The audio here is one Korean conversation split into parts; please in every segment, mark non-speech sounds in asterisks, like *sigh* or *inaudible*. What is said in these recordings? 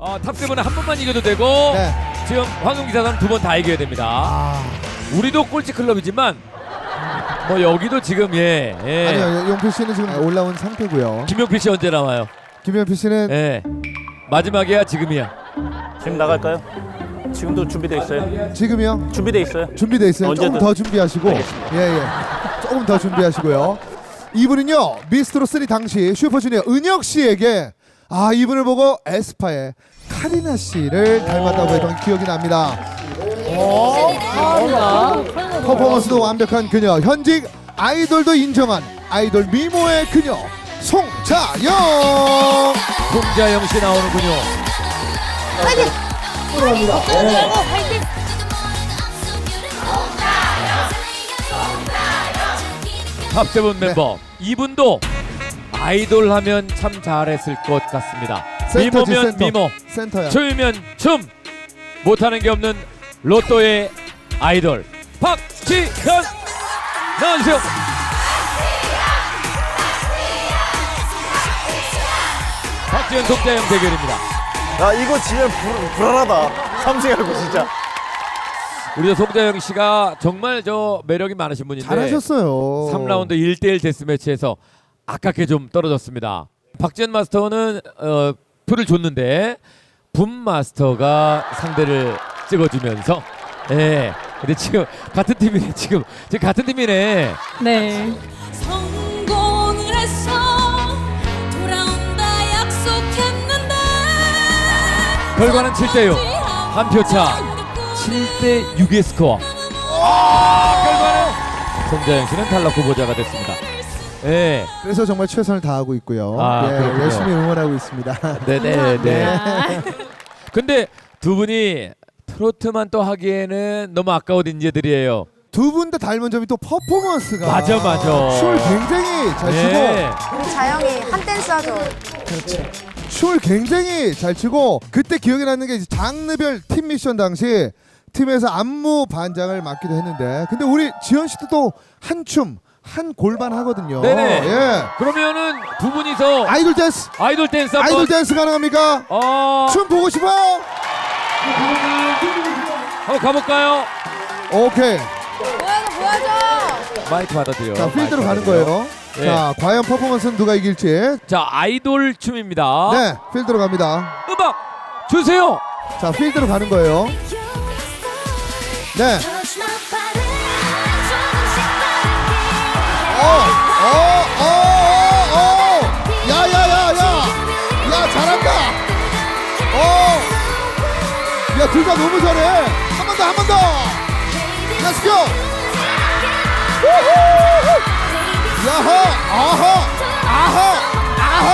어, 탑세븐은 한 번만 이겨도 되고 네. 지금 황금기사단 두 번 다 이겨야 됩니다. 아, 우리도 꼴찌 클럽이지만 뭐 여기도 지금 예, 예. 아니요. 용필 씨는 지금 올라온 상태고요. 김용필 씨 언제 나와요? 김현필 씨는 예. 마지막이야 지금이야. 지금 나갈까요? 지금도 준비돼 있어요. 지금이요. 준비돼 있어요. 준비돼 있어요. 조금 언제든. 더 준비하시고. 알겠습니다. 예, 예. 조금 더 준비하시고요. 이분은요. 미스트로 3 당시 슈퍼주니어 은혁 씨에게 아, 이분을 보고 에스파의 카리나 씨를 닮았다고 했던 기억이 납니다. 퍼포먼스도 완벽한 그녀, 현직 아이돌도 인정한 아이돌 미모의 그녀 송자영. 송자영 씨 나오는군요. 탑세븐 멤버 이분도 아이돌 하면 참 잘했을 것 같습니다. 센터지, 미모면 센터. 미모, 센터야. 춤이면 춤, 못하는 게 없는 로또의 아이돌 박지현 나와주세요. 박지현 송자영 대결입니다. 야 이거 진짜 불, 불안하다. 삼승하고 진짜. 우리 저 송자영 씨가 정말 저 매력이 많으신 분인데 잘하셨어요. 3라운드 1대1 데스매치에서 아깝게 좀 떨어졌습니다. 박지현 마스터는 어, 풀을 줬는데 붐 마스터가 상대를 찍어주면서 예. 근데 지금 같은 팀이네 지금 지금 같은 팀이네. 네. 성공을 해서 돌아온다 약속했는데 결과는 7대 6. 한 표 차. 7대 6의 스코어. 아, 결과는 송자영 씨는 탈락 후보자가 됐습니다. 예. 그래서 정말 최선을 다하고 있고요. 아, 예, 그렇군요. 열심히 응원하고 있습니다. 네네 *laughs* 네. 아, *laughs* 근데 두 분이 트로트만 또 하기에는 너무 아까운 인재들이에요. 두 분 다 닮은 점이 또 퍼포먼스가 맞아, 맞아. 춤을 굉장히 잘 네. 우리 자영이 한 댄스 하죠. 치고 춤을 굉장히 잘 치고 그때 기억에 남는 게 이제 장르별 팀 미션 당시 팀에서 안무 반장을 맡기도 했는데 근데 우리 지현 씨도 또 한춤 한 골반 하거든요. 네네. 예. 그러면은 두 분이서 아이돌 댄스 아이돌 댄스 한번 아이돌 댄스 가능합니까? 어 춤 보고 싶어? 한번 가볼까요? 오케이. 보여줘, 보여줘. 마이크 받아드려. 자 필드로 가는. 거예요. 예. 자 과연 퍼포먼스는 누가 이길지. 자 아이돌 춤입니다. 네 필드로 갑니다. 음악 주세요. 자 필드로 가는 거예요. 네. 어, 어, 어, 어, 어. 야, 야, 야, 야. 야, 잘한다. 어. 야, 둘 다 너무 잘해. 한 번 더, 한 번 더. Let's go. 우후. 야하, 아하, 아하, 아하,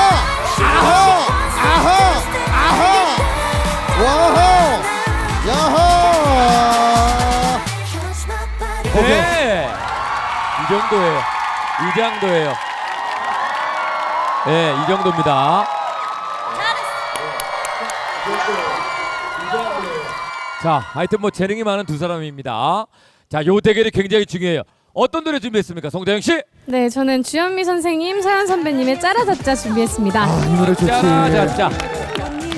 아하, 아하, 아하. 와하, 야하. 오케이. 네. 이 정도예요. 이 정도예요. 네, 이 정도입니다. 자, 하여튼 뭐 재능이 많은 두 사람입니다. 자, 요 대결이 굉장히 중요해요. 어떤 노래 준비했습니까, 송다영 씨? 네, 저는 주현미 선생님, 서현 선배님의 짜라잡자 준비했습니다. 아, 이 노래 좋지. 짜라짜짜.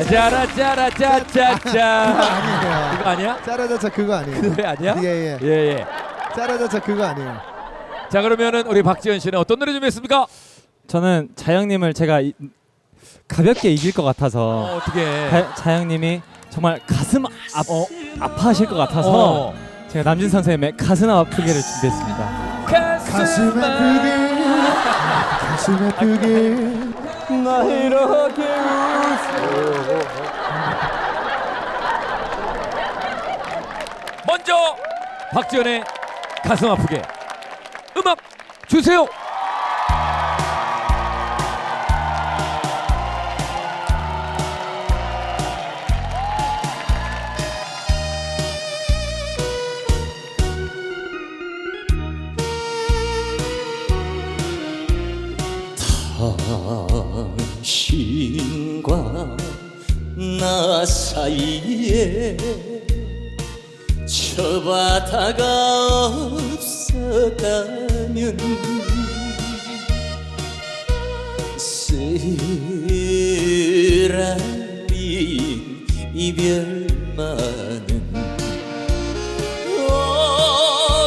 짜라짜라짜짜짜. 아니에요. 이거 아니야? 짜라자차 그거 아니에요. 그 노래 아니야? 예, 예. 예, 예. 짜라자차 그거 아니에요. 자, 그러면은 우리 박지현 씨는 어떤 노래 준비했습니까? 저는 자영님을 제가 이, 가볍게 이길 것 같아서 어, 어떻게? 자, 자영님이 정말 가슴 아, 어, 아파하실 것 같아서 어. 제가 남진 선생님의 가슴 아프게를 준비했습니다. 가슴 아프게 가슴 아프게 나 이렇게. 먼저 박지현의 가슴 아프게 주세요. 당신과 나 사이에 저 바다가 없어가 면 쓰라린 이별만은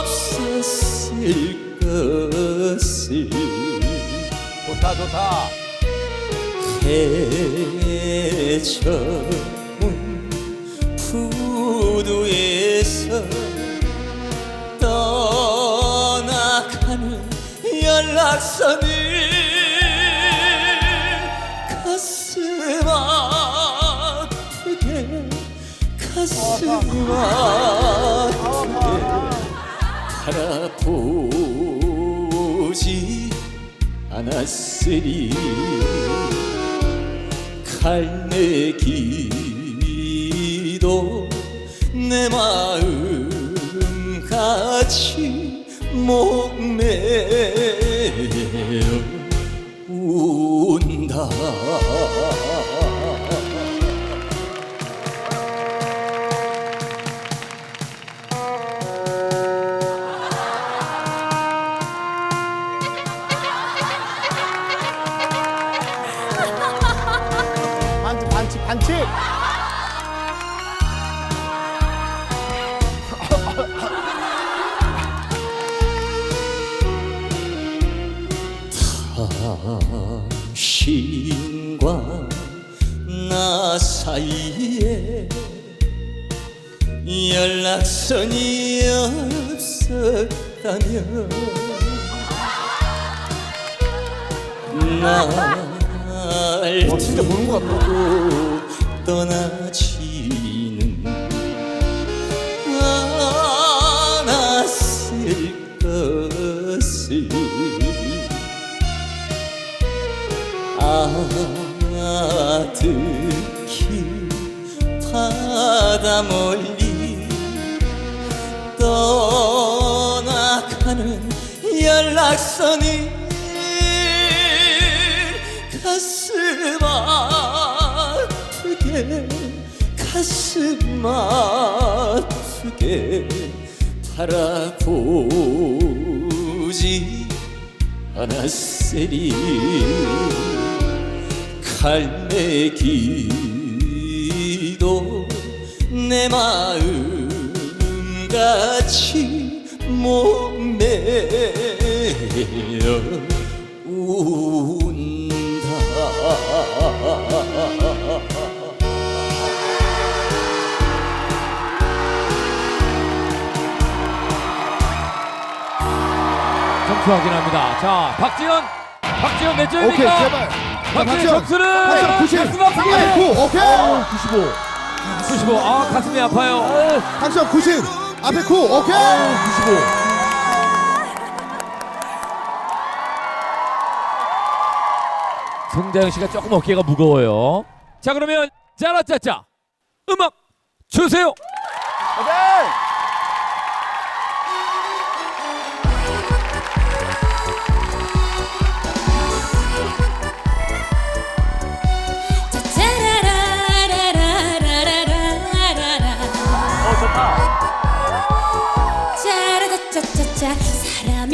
없었을 것을 좋다 좋다. 해저문 부두에서 연락선을 가슴 아프게 가슴 아프게 바라보지 않았으리 갈매기도 내 마음 같이 목매어 운다 사이에 연락선이 없었다면 날 와, 진짜 보는 것 같다. 두고 떠나지는 않았을 것을 아득히 바다 멀리 떠나가는 연락선이 가슴 아프게 가슴 아프게 바라보지 않았으리 갈매기도 내 마음 같이 목매어 운다 점수 확인합니다. 자, 박지현, 박지현 몇 점입니까? 오케이 제발. 박지현 박지현. 점수는 박지현 90. 가슴 아프게 아니 9 오케이. 95. 95. 아, 가슴이 아파요. 박지현 90. 앞에 9 오케이. 95. 송자영 씨가 조금 어깨가 무거워요. 자, 그러면 짜라짜짜 음악 주세요. 짜라짜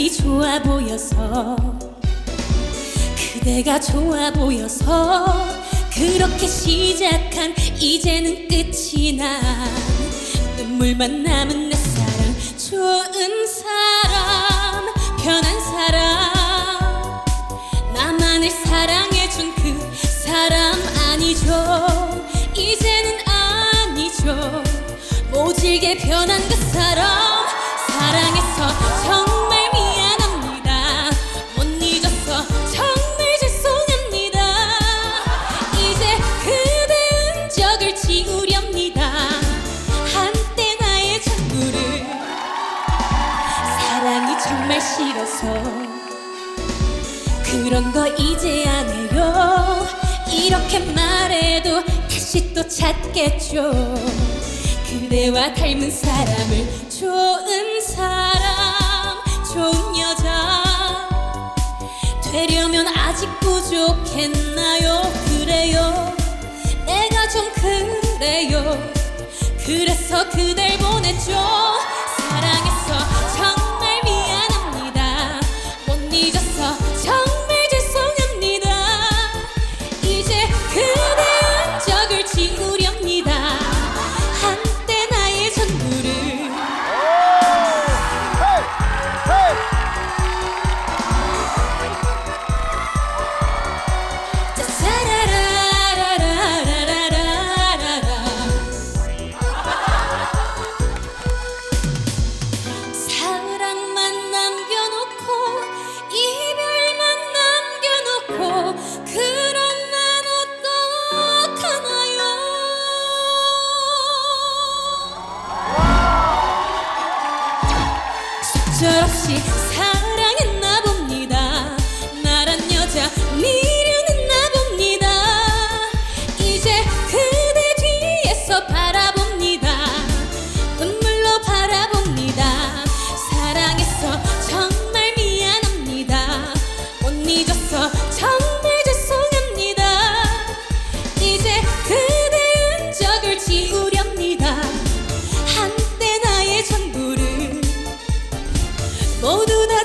좋아 보여서 그대가 좋아 보여서 그렇게 시작한 이제는 끝이 난 눈물만 남은 내 사랑 좋은 사람 편한 사람. 나만을 사랑해준 그 사람 아니죠. 이제는 아니죠. 모질게 변한 그 사람 그런 거 이제 안 해요 이렇게 말해도 다시 또 찾겠죠. 그대와 닮은 사람을 좋은 사람 좋은 여자. 되려면 아직 부족했나요? 그래요. 내가 좀 그래요. 그래서 그댈 보냈죠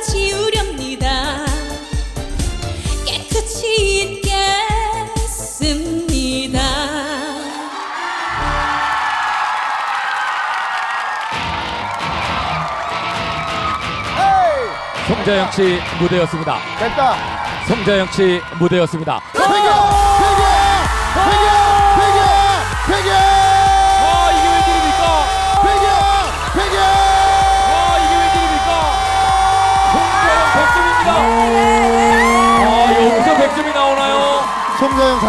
지우렵니다 깨끗이 있겠습니다 송자영 씨 무대였습니다. 됐다. 송자영 씨 무대였습니다. 세계 세계 세계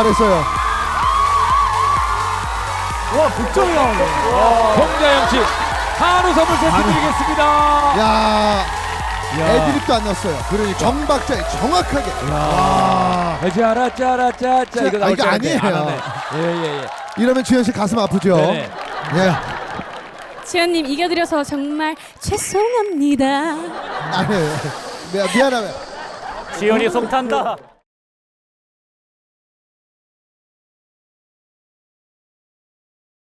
잘했어요. 와 100점이 나오네 송자영 씨 한우 선물 세트 드리겠습니다. 야, 애드립도 안 났어요. 그러니까. 정박자에 정확하게. 와, 짜라 짜라 짜짜 자, 이거 아, 나올 이거 줄 알았는데 아니에요. 안 하네. 예 예 예. 이러면 주현 씨 가슴 아프죠? 네. 예. 지현님 이겨드려서 정말 죄송합니다. 아니, 미- 미안하면. 지연이 속 탄다